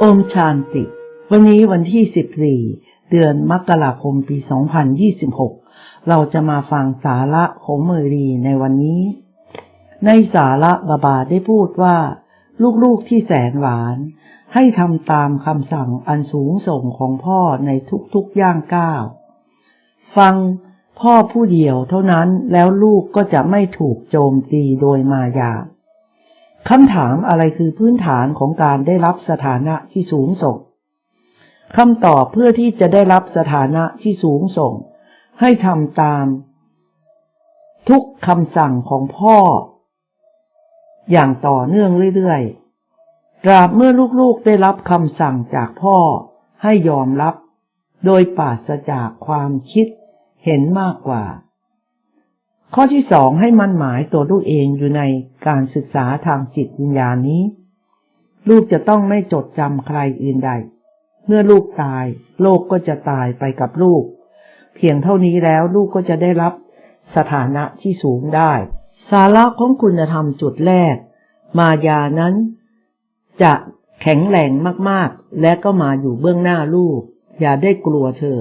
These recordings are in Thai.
โอมชานติ วันนี้วันที่ 14 เดือนมกราคมปี 2026 เราจะมาฟังสาระของเมรีในวันนี้ ในสาระบาบาได้พูดว่า ลูกๆที่แสนหวาน ให้ทำตามคำสั่งอันสูงส่งของพ่อในทุกๆย่างก้าว ฟังพ่อผู้เดียวเท่านั้นแล้วลูกก็จะไม่ถูกโจมตีโดยมายา คำถามอะไรคือพื้นฐานของการได้รับสถานะที่สูงส่งคำตอบเพื่อที่จะได้รับสถานะที่สูงส่ง ให้ทำตาม ทุกคำสั่งของพ่อ อย่างต่อเนื่องเรื่อยๆตราบเมื่อลูกๆได้รับคำสั่งจากพ่อ ให้ยอมรับ โดยปราศจากความคิดเห็นมากกว่า ข้อที่สองให้มั่นหมายตัวลูกเองอยู่ในการศึกษาทางจิตวิญญาณนี้ ลูกจะต้องไม่จดจำใครอื่นใด เมื่อลูกตาย โลกก็จะตายไปกับลูก เพียงเท่านี้แล้วลูกก็จะได้รับสถานะที่สูงได้ สาระของคุณธรรมจุดแรก มายานั้น จะแข็งแรงมากๆ และก็มาอยู่เบื้องหน้าลูก อย่าได้กลัวเธอ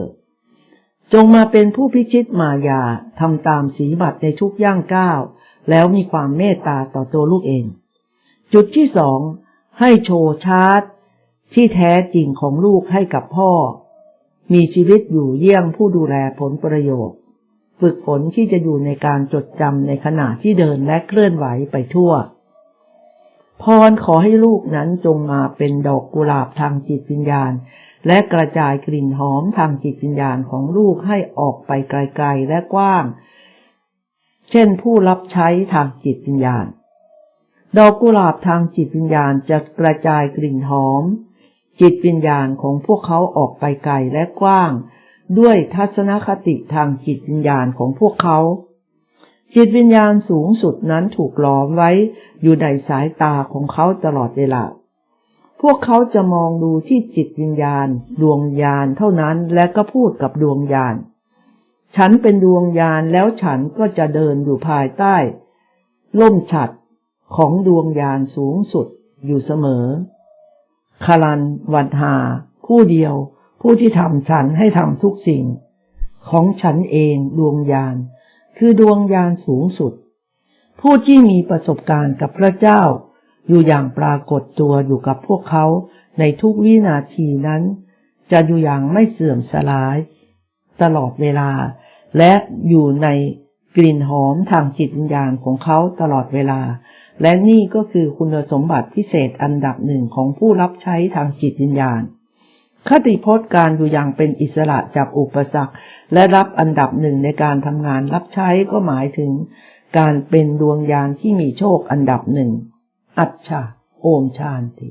จงมาเป็นผู้พิชิตมายาทำตามสีบัตรในทุกย่างก้าว แล้วมีความเมตตาต่อตัวลูกเอง จุดที่สอง ให้โชว์ชาร์ตที่แท้จริงของลูกให้กับพ่อ มีชีวิตอยู่เยี่ยงผู้ดูแลผลประโยชน์ ฝึกฝนที่จะอยู่ในการจดจำในขณะที่เดินและเคลื่อนไหวไปทั่ว พรขอให้ลูกนั้นจงมาเป็นดอกกุหลาบทางจิตวิญญาณ และกระจายกลิ่นหอมทางจิตวิญญาณของลูกให้ออกไปไกลๆและกว้าง เช่นผู้รับใช้ทางจิตวิญญาณ ดอกกุหลาบทางจิตวิญญาณจะกระจายกลิ่นหอม จิตวิญญาณของพวกเขาออกไปไกลและกว้าง ด้วยทัศนคติทางจิตวิญญาณของพวกเขา จิตวิญญาณสูงสุดนั้นถูกล้อมไว้อยู่ในสายตาของเขาตลอดเวลา พวกเขาจะมองดูที่จิตวิญญาณ ดวงญาณเท่านั้นและก็พูดกับดวงญาณ ฉันเป็นดวงญาณแล้วฉันก็จะเดินอยู่ภายใต้ ล่มฉัดของดวงญาณสูงสุดอยู่เสมอ คารันวันหาผู้เดียว ผู้ที่ทำฉันให้ทำทุกสิ่ง ของฉันเองดวงญาณ คือดวงญาณสูงสุด ผู้ที่มีประสบการณ์กับพระเจ้า อยู่อย่างปรากฏตัวอยู่กับพวกเขาในทุกวินาทีนั้น จะอยู่อย่างไม่เสื่อมสลาย ตลอดเวลา และอยู่ในกลิ่นหอมทางจิตวิญญาณของเขาตลอดเวลา และนี่ก็คือคุณสมบัติพิเศษอันดับหนึ่งของผู้รับใช้ทางจิตวิญญาณ คติพจน์การอยู่อย่างเป็นอิสระจากอุปสรรค และรับอันดับหนึ่งในการทำงานรับใช้ก็หมายถึง การเป็นดวงยานที่มีโชคอันดับหนึ่ง อัจฉาโอมชานติ